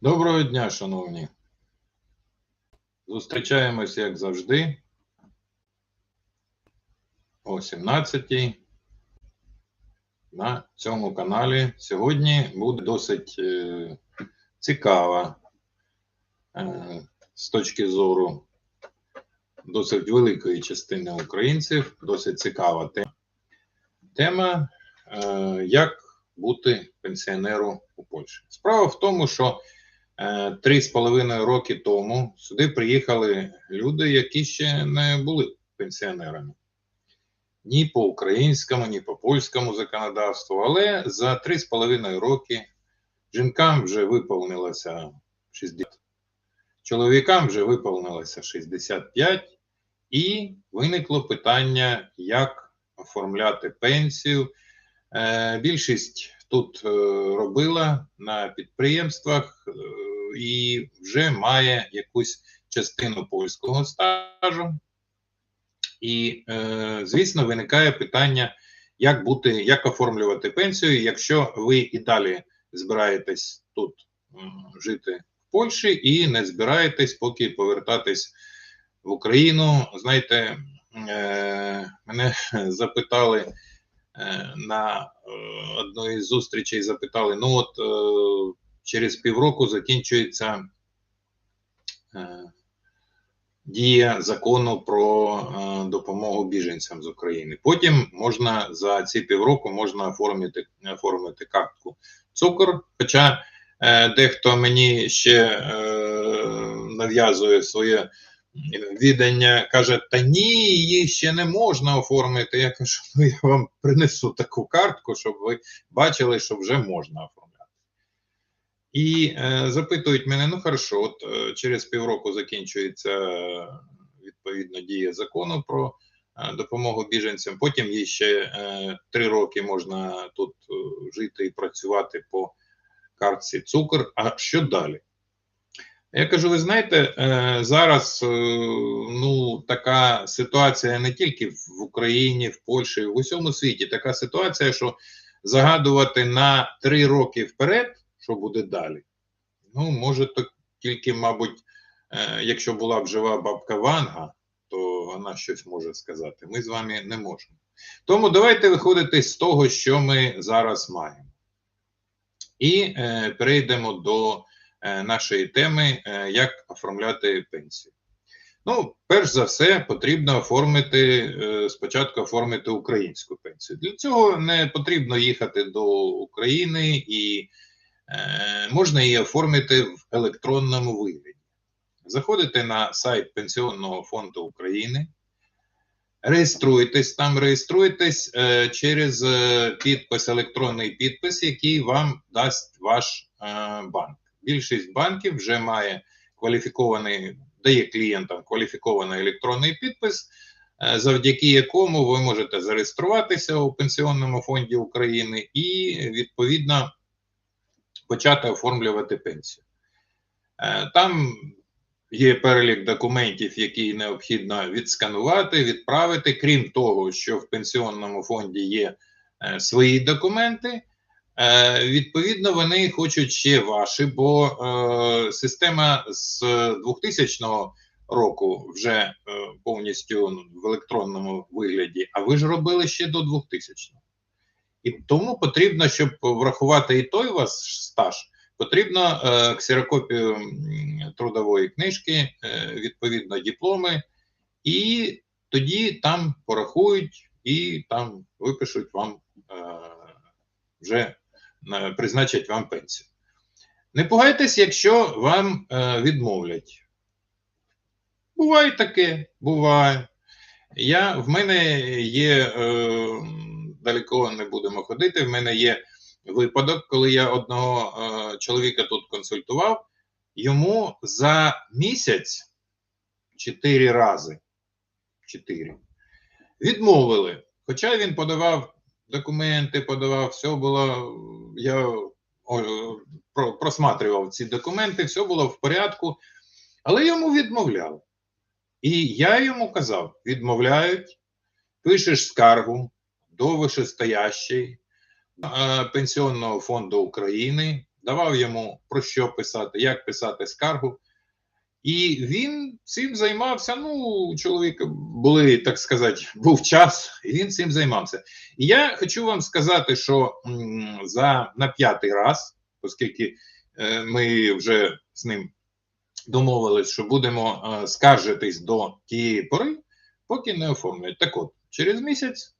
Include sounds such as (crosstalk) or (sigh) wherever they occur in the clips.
Доброго дня, шановні. Зустрічаємось, як завжди, о 17 на цьому каналі. Сьогодні буде досить е, цікава е, з точки зору досить великої частини українців, досить цікава тема. Тема, як бути пенсіонером у Польщі. Справа в тому, що три з половиною роки тому сюди приїхали люди, які ще не були пенсіонерами. Ні по українському, ні по польському законодавству, але за три з половиною роки жінкам вже виповнилося 60, чоловікам вже виповнилося 65, і виникло питання, як оформляти пенсію. Е, більшість тут е, робила на підприємствах е, і вже має якусь частину польського стажу. І, звісно, виникає питання, як бути, як оформлювати пенсію, якщо ви і далі збираєтесь тут жити в Польщі і не збираєтесь поки повертатись в Україну. Знаєте, мене (laughs) запитали. Е, на е, одної з зустрічей запитали: ну от е, через півроку закінчується дія закону про допомогу біженцям з України. Потім можна за ці півроку можна оформити оформити картку цукор. Хоча дехто мені ще нав'язує своє відання каже: Та ні, її ще не можна оформити. Я кажу, ну я вам принесу таку картку, щоб ви бачили, що вже можна оформляти. І е, запитують мене: ну хорошо, от е, через півроку закінчується відповідно дія закону про е, допомогу біженцям. Потім їй ще е, три роки можна тут е, жити і працювати по картці цукор. А що далі? Я кажу: ви знаєте, е, зараз е, ну така ситуація не тільки в Україні, в Польщі, в усьому світі. Така ситуація, що загадувати на три роки вперед, що буде далі. Ну, може, то тільки, мабуть, е, якщо була б жива бабка Ванга, то вона щось може сказати. Ми з вами не можемо. Тому давайте виходити з того, що ми зараз маємо. І е, перейдемо до. Е, нашої теми, е, як оформляти пенсію. Ну, перш за все, потрібно оформити е, спочатку оформити українську пенсію. Для цього не потрібно їхати до України і можна її оформити в електронному вигляді. Заходите на сайт Пенсіонного фонду України, реєструйтесь там, реєструйтесь е, через підпис, електронний підпис, який вам дасть ваш е, банк більшість банків вже має кваліфікований, дає клієнтам кваліфікований електронний підпис, е, завдяки якому ви можете зареєструватися у Пенсіонному фонді України і відповідно почати оформлювати пенсію. Е, там є перелік документів, які необхідно відсканувати, відправити. Крім того, що в пенсіонному фонді є е, свої документи. Е, відповідно, вони хочуть ще ваші, бо система з 2000 року вже повністю в електронному вигляді, а ви ж робили ще до 2000 І тому потрібно, щоб врахувати і той у вас стаж, потрібно е, ксерокопію трудової книжки, е, відповідно, дипломи, і тоді там порахують і там випишуть вам е, вже Е, призначать вам пенсію. Не пугайтесь, якщо вам е, відмовлять. Буває таке, буває. Я, В мене є, е, далеко не будемо ходити, в мене є випадок, коли я одного е, чоловіка тут консультував, йому за місяць чотири рази чотири, відмовили. Хоча він подавав документи подавав, все було. Я просматривав ці документи, все було в порядку, але йому відмовляли. І я йому казав: відмовляють, пишеш скаргу до вищестоящої Пенсіонного фонду України, давав йому про що писати, як писати скаргу. І він цим займався. Ну, у були, так сказати, (laughs) був час, і він цим займався. І я хочу вам сказати, що за на п'ятий раз, оскільки е, ми вже з ним домовились, що будемо е, скаржитись до тієї пори, поки не оформлюють. Так от, через місяць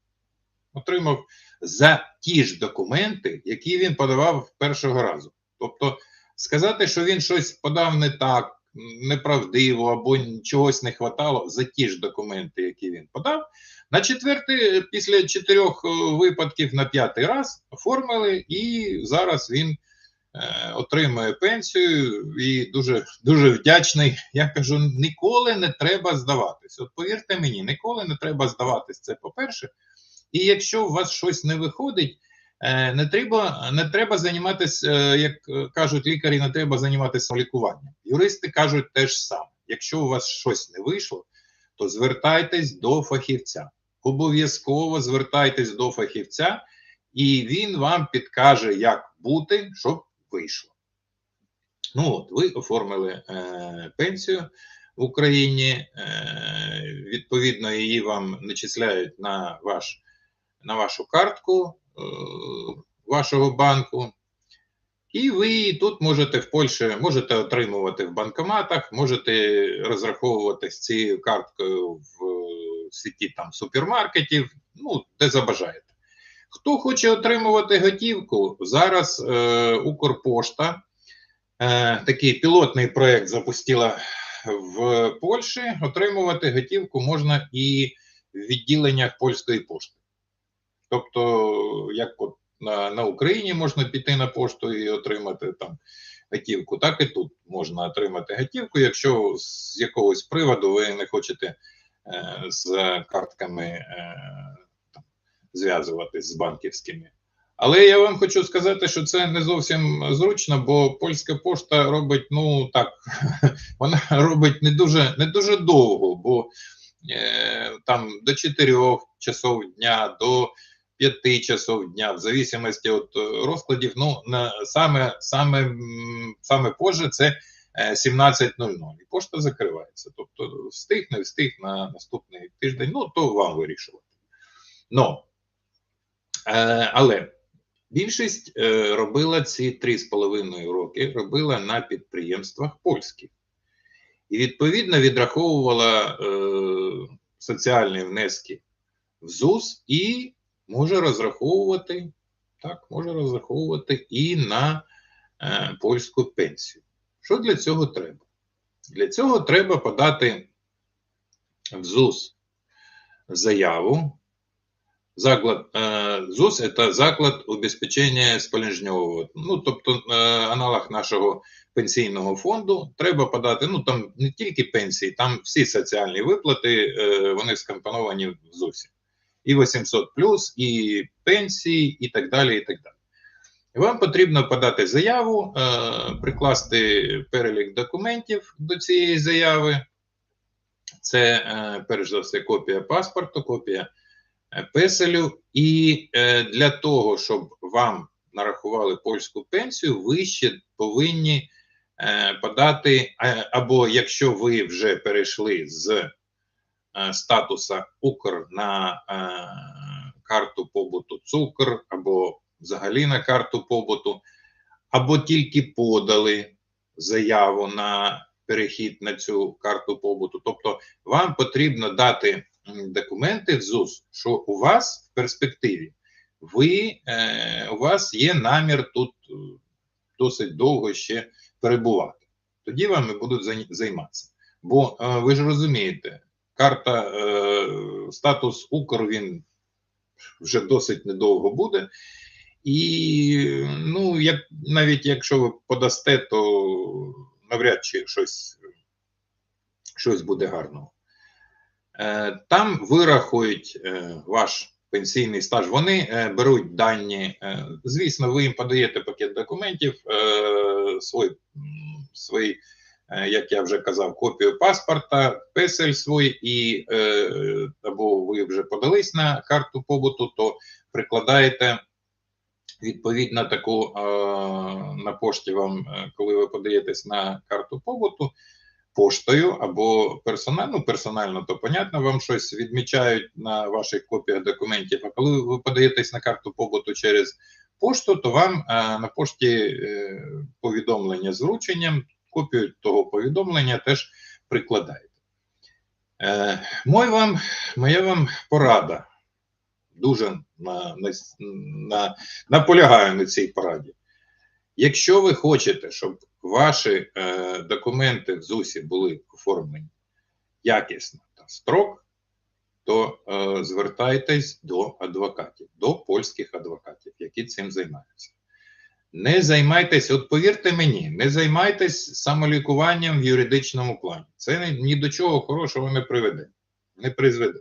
отримав за ті ж документи, які він подавав першого разу. Тобто, сказати, що він щось подав не так неправдиво або чогось не хватало за ті ж документи, які він подав. На четвертий, після чотирьох е, випадків на п'ятий раз оформили, і зараз він е, отримує пенсію і дуже дуже вдячний. Я кажу: ніколи не треба здаватись. От повірте мені, ніколи не треба здаватись. Це по-перше. І якщо у вас щось не виходить, Е, не треба не треба займатися, е, як кажуть лікарі, не треба займатися лікуванням. Юристи кажуть те ж саме. Якщо у вас щось не вийшло, то звертайтесь до фахівця. Обов'язково звертайтесь до фахівця, і він вам підкаже, як бути, щоб вийшло. Ну от, ви оформили е, пенсію в Україні, е, відповідно, її вам начисляють на ваш, на вашу картку. Е, вашого банку. І ви тут можете в Польщі можете отримувати в банкоматах, можете розраховувати з цією карткою в сіті там супермаркетів, ну, де забажаєте. Хто хоче отримувати готівку, зараз е, Укрпошта е, такий пілотний проєкт запустила в Польщі. Отримувати готівку можна і в відділеннях польської пошти. Тобто, як от на на Україні можна піти на пошту і отримати там готівку, так і тут можна отримати готівку, якщо з якогось приводу ви не хочете е, з картками е, зв'язуватись з банківськими. Але я вам хочу сказати, що це не зовсім зручно, бо польська пошта робить, ну так, (laughs) вона робить не дуже не дуже довго, бо е, там до 4 часов дня, до П'яти часов дня, в зависимості від е, розкладів. Ну саме саме саме позже це 17.00. Е, і пошта закривається. Тобто, встиг, не встиг на наступний тиждень. Ну то вам вирішувати. Но, е, але більшість робила ці 3,5 роки, робила на підприємствах польських. І відповідно відраховувала е, соціальні внески в ЗУС і може розраховувати так, може розраховувати і на е, польську пенсію. Що для цього треба? Для цього треба подати в ЗУС заяву. Заклад е, ЗУС це заклад убезпечення спалежньового. Ну, тобто е, аналог нашого пенсійного фонду треба подати. Ну там не тільки пенсії, там всі соціальні виплати, е, вони скомпоновані в ЗУСі і 800 плюс, і пенсії, і так далі. і так далі. Вам потрібно подати заяву, е, прикласти перелік документів до цієї заяви. Це, е, перш за все, копія паспорту, копія песелю. І е, для того, щоб вам нарахували польську пенсію, ви ще повинні е, подати, або якщо ви вже перейшли з статуса Укр на е, карту побуту цукр, або взагалі на карту побуту, або тільки подали заяву на перехід на цю карту побуту. Тобто, вам потрібно дати документи в ЗУС, що у вас в перспективі ви, е, у вас є намір тут досить довго ще перебувати. Тоді вами будуть займатися. Бо ви ж розумієте, карта е, статус Укр він вже досить недовго буде. І ну, як, навіть якщо ви подасте, то навряд чи щось щось буде гарного. Е, Там вирахують е, ваш пенсійний стаж. Вони беруть дані. Звісно, ви їм подаєте пакет документів, свій Е, як я вже казав, копію паспорта, песель свій, і е, або ви вже подались на карту побуту, то прикладаєте відповідно таку е, на пошті вам, е, коли ви подаєтесь на карту побуту, поштою або персонально, ну, персонально, то понятно, вам щось відмічають на ваших копіях документів. А коли ви подаєтесь на карту побуту через пошту, то вам е, на пошті е, повідомлення з врученням, копію того повідомлення теж прикладаєте. Е, мой вам, Моя вам порада. Дуже на, на, на, наполягаю на цій пораді. Якщо ви хочете, щоб ваші е, документи в ЗУСі були оформлені якісно та строк, то е, звертайтесь до адвокатів, до польських адвокатів, які цим займаються. Не займайтесь, от повірте мені, не займайтесь самолікуванням в юридичному плані. Це ні до чого хорошого не приведе, не призведе.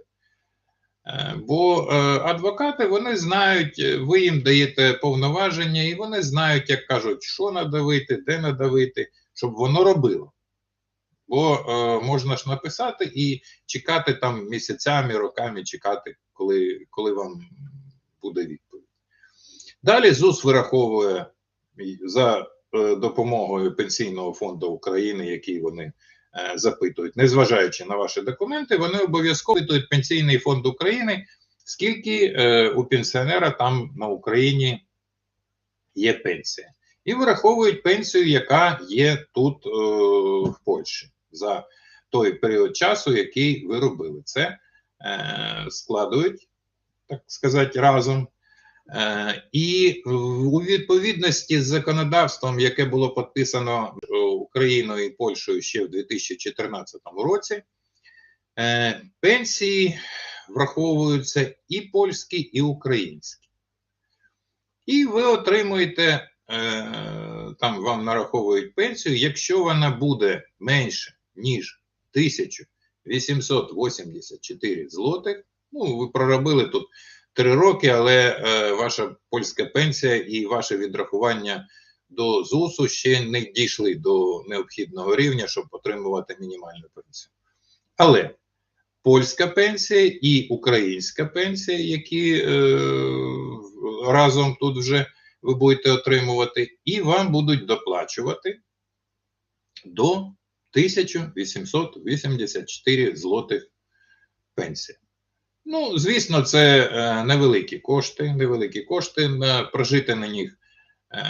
Е, бо е, адвокати вони знають, е, ви їм даєте повноваження, і вони знають, як кажуть, що надавити, де надавити, щоб воно робило. Бо е, можна ж написати і чекати там місяцями, роками, чекати, коли коли вам буде відповідь. Далі ЗУС вираховує за е, допомогою Пенсійного фонду України, який вони Е, запитують, незважаючи на ваші документи, вони обов'язково запитують Пенсійний фонд України, скільки е, у пенсіонера там на Україні є пенсія. І вираховують пенсію, яка є тут в Польщі за той період часу, який ви робили. Це складують, так сказати, разом. Е, і у відповідності з законодавством, яке було підписано е, Україною і Польщею ще в 2014 році, е, пенсії враховуються і польські, і українські. І ви отримуєте, там вам нараховують пенсію, якщо вона буде менше, ніж 1884 злотих, ну, ви проробили тут три роки, але е, ваша польська пенсія і ваше відрахування до ЗУСу ще не дійшли до необхідного рівня, щоб отримувати мінімальну пенсію. Але польська пенсія і українська пенсія, які е, разом тут вже ви будете отримувати, і вам будуть доплачувати до 1884 злотих пенсії. Ну, звісно, це е, невеликі кошти, невеликі кошти, прожити на них е,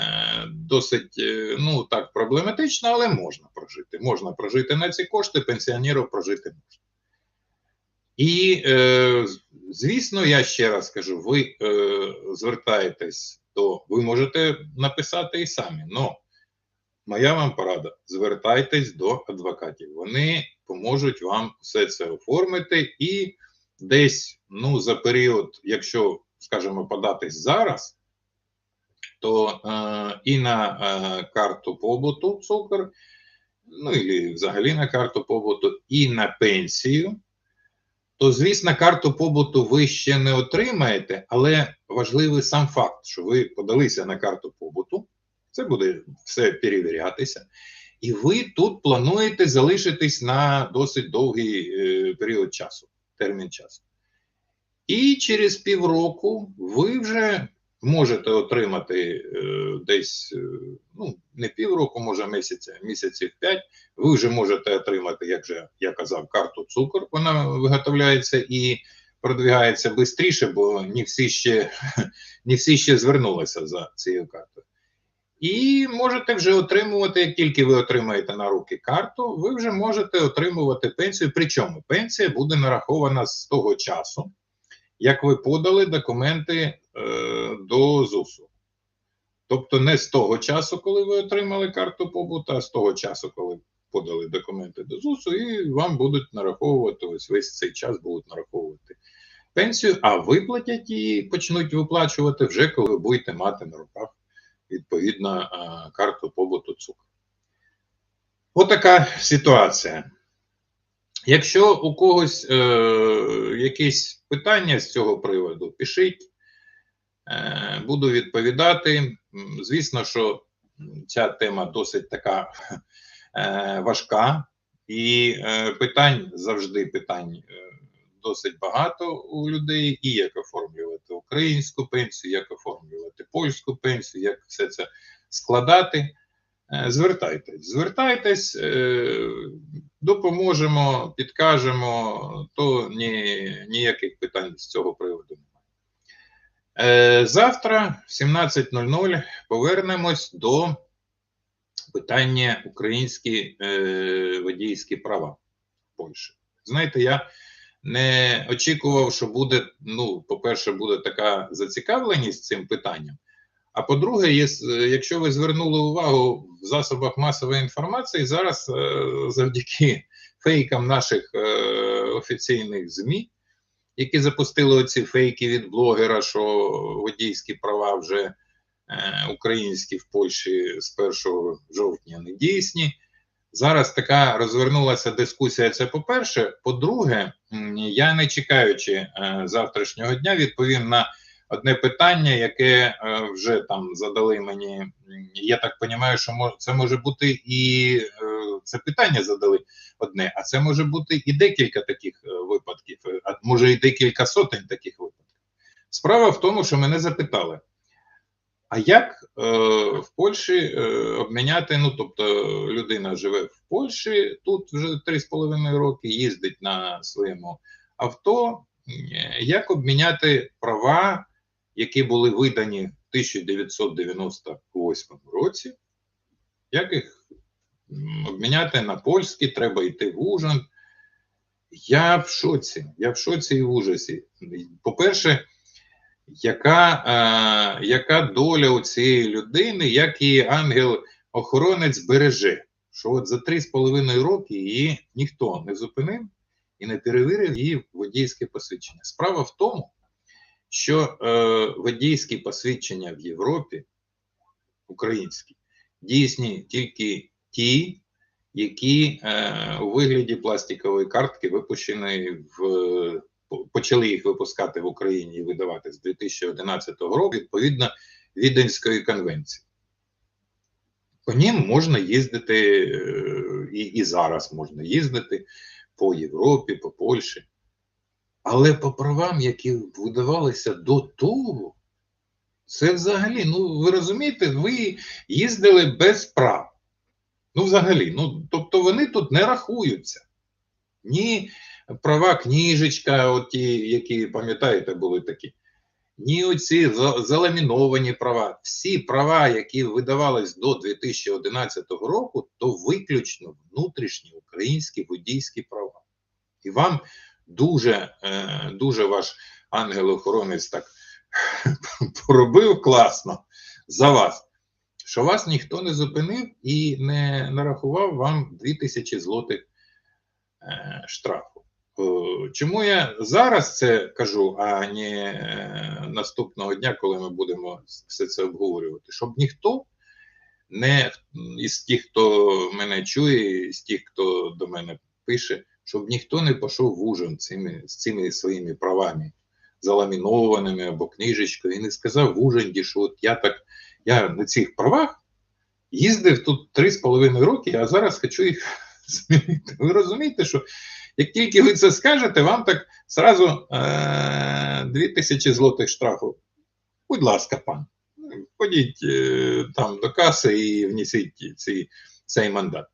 досить е, ну так проблематично, але можна прожити. Можна прожити на ці кошти, пенсіонерів прожити можна. І, е, звісно, я ще раз кажу: ви е, звертаєтесь до, ви можете написати і самі, але моя вам порада: звертайтесь до адвокатів. Вони поможуть вам все це оформити і десь ну, за період, якщо, скажімо, податись зараз, то е, і на е, карту побуту цукор, ну і взагалі на карту побуту, і на пенсію, то, звісно, карту побуту ви ще не отримаєте, але важливий сам факт, що ви подалися на карту побуту, це буде все перевірятися. І ви тут плануєте залишитись на досить довгий е, період часу термін часу. І через півроку ви вже можете отримати е, десь, е, ну, не півроку, може місяця, місяців п'ять, ви вже можете отримати, як же я казав, карту цукор. Вона виготовляється і продвигається швидше, бо не всі ще (laughs) не всі ще звернулися за цією картою. І можете вже отримувати, як тільки ви отримаєте на руки карту, ви вже можете отримувати пенсію. Причому пенсія буде нарахована з того часу, як ви подали документи е, до ЗУСу. Тобто не з того часу, коли ви отримали карту побуту, а з того часу, коли подали документи до ЗУСу, і вам будуть нараховувати ось весь цей час будуть нараховувати пенсію, а виплатять її почнуть виплачувати вже коли ви будете мати на руках відповідно е, карту побуту цукру. Отака ситуація. Якщо у когось е, якісь питання з цього приводу, пишіть, е, буду відповідати. Звісно, що ця тема досить така е, важка, і е, питань завжди питань е, досить багато у людей, і як оформлювати українську пенсію, як оформлювати польську пенсію, як все це складати. Е, звертайтесь, звертайтесь, е, допоможемо, підкажемо, то ні, ніяких питань з цього приводу немає. Е, завтра в 17.00 повернемось до питання українські водійські права в Польщі. Знаєте, я не очікував, що буде, ну, по-перше, буде така зацікавленість цим питанням. А по-друге, якщо ви звернули увагу в засобах масової інформації, зараз е, завдяки фейкам наших е, офіційних ЗМІ, які запустили оці фейки від блогера, що водійські права вже е, українські в Польщі з 1 жовтня не дійсні. Зараз така розвернулася дискусія. Це по-перше. По-друге, я не чекаючи завтрашнього дня, відповім на одне питання, яке е, вже там задали мені. Я так розумію, що це може бути і е, це питання задали одне, а це може бути і декілька таких е, випадків, а може і декілька сотень таких випадків. Справа в тому, що мене запитали. А як е, в Польщі е, обміняти? Ну, тобто, людина живе в Польщі, тут вже 3,5 роки, їздить на своєму авто. Як обміняти права які були видані в 1998 році, як їх обміняти на польські, треба йти в Ужин. Я в шоці, я в шоці і в ужасі. По-перше, яка е, яка доля у цієї людини, як її ангел-охоронець береже, що от за 3,5 роки її ніхто не зупинив і не перевірив її водійське посвідчення. Справа в тому, що е, водійські посвідчення в Європі українські дійсні тільки ті, які е, у вигляді пластикової картки випущені в почали їх випускати в Україні і видавати з 2011 року відповідно Віденської конвенції. По ним можна їздити е, і, і зараз можна їздити по Європі, по Польщі. Але по правам, які видавалися до того, це взагалі, ну ви розумієте, ви їздили без прав. Ну, взагалі, ну, тобто вони тут не рахуються. Ні права книжечка, от ті, які, пам'ятаєте, були такі, ні оці заламіновані права. Всі права, які видавались до 2011 року, то виключно внутрішні українські водійські права. І вам дуже е, дуже ваш ангел-охоронець так (laughs) поробив класно за вас, що вас ніхто не зупинив і не нарахував вам 2000 злотих е, штрафу. Чому я зараз це кажу, а не е, наступного дня, коли ми будемо все це обговорювати, щоб ніхто не із тих, хто мене чує, із тих, хто до мене пише, щоб ніхто не пішов в ужин цими, з цими своїми правами, заламінованими або книжечкою, і не сказав в Ужинді, що от я так, я на цих правах їздив тут 3,5 роки, а зараз хочу їх (laughs) змінити. Ви розумієте, що як тільки ви це скажете, вам так зразу е 2000 злотих штрафу. Будь ласка, пан, ходіть е там до каси і внесіть ці, цей мандат.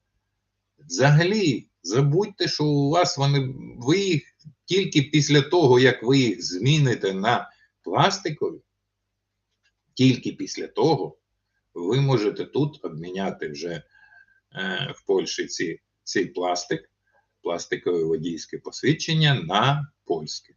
Взагалі, Забудьте, що у вас вони ви їх тільки після того, як ви їх зміните на пластикові, тільки після того ви можете тут обміняти вже е, в Польщі ці, цей пластик, пластикове водійське посвідчення на польське.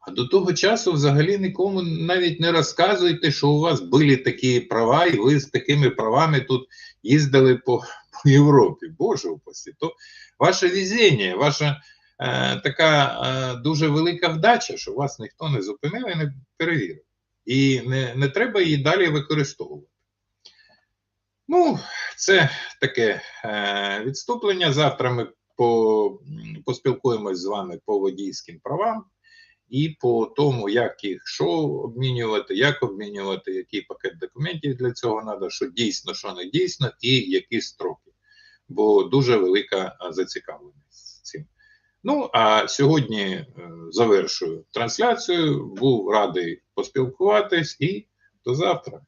А до того часу взагалі нікому навіть не розказуйте, що у вас були такі права, і ви з такими правами тут їздили по по Європі. Боже упасі, то ваше везіння, ваша е, така е, дуже велика вдача, що вас ніхто не зупинив і не перевірив. І не, не треба її далі використовувати. Ну, це таке е, відступлення. Завтра ми по, поспілкуємось з вами по водійським правам і по тому, як їх що обмінювати, як обмінювати, який пакет документів для цього треба, що дійсно, що не дійсно, і які строки. Бо дуже велика зацікавленість цим. Ну а сьогодні е, завершую трансляцію. Був радий поспілкуватись і до завтра.